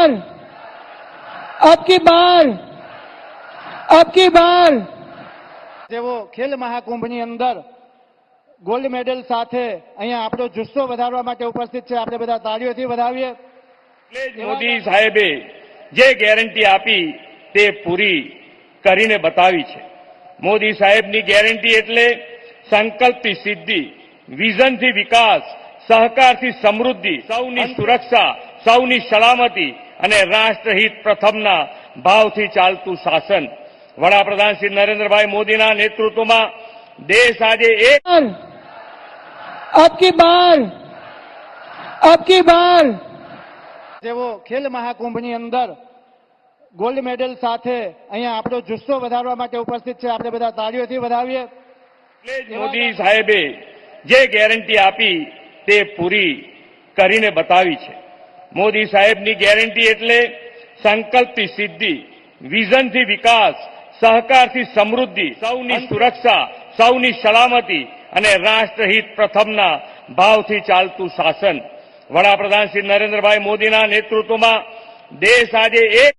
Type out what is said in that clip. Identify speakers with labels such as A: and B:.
A: बार अब की बार अब की बार
B: તેઓ ખેલ મહાકુંભની અંદર ગોલ્ડ મેડલ સાથે અહીંયા આપણો જુસ્સો વધારવા માટે ઉપસ્થિત છે આપણે બધા તાળીઓથી વધાવીએ
C: એટલે જ મોદી સાહેબે જે ગેરંટી આપી તે પૂરી કરીને બતાવી છે મોદી સાહેબની ગેરંટી એટલે સંકલ્પથી સિદ્ધિ વિઝનથી વિકાસ સહકારથી સમૃદ્ધિ સૌની સુરક્ષા સૌની સલામતી અને રાષ્ટ્રહિત પ્રથમના ભાવથી ચાલતું શાસન. વડાપ્રધાન શ્રી નરેન્દ્રભાઈ મોદીના નેતૃત્વમાં દેશ આજે એક
A: અબકી બાર. અબકી બાર.
B: જેવો ખેલ મહાકુંભની અંદર ગોલ્ડ મેડલ સાથે અહીંયા આપણો જુસ્સો વધારવા માટે ઉપસ્થિત છે. આપણે બધા તાળીઓથી વધાવીએ.
C: મોદી સાહેબે જે ગેરંટી આપી તે પૂરી કરીને બતાવી છે. મોદી સાહેબની ગેરંટી એટલે સંકલ્પથી સિદ્ધિ વિઝનથી વિકાસ સહકારથી સમૃદ્ધિ સૌની સુરક્ષા સૌની સલામતી અને રાષ્ટ્રહિત પ્રથમના ભાવથી ચાલતું શાસન. વડાપ્રધાન શ્રી નરેન્દ્રભાઈ મોદીના નેતૃત્વમાં દેશ આજે એક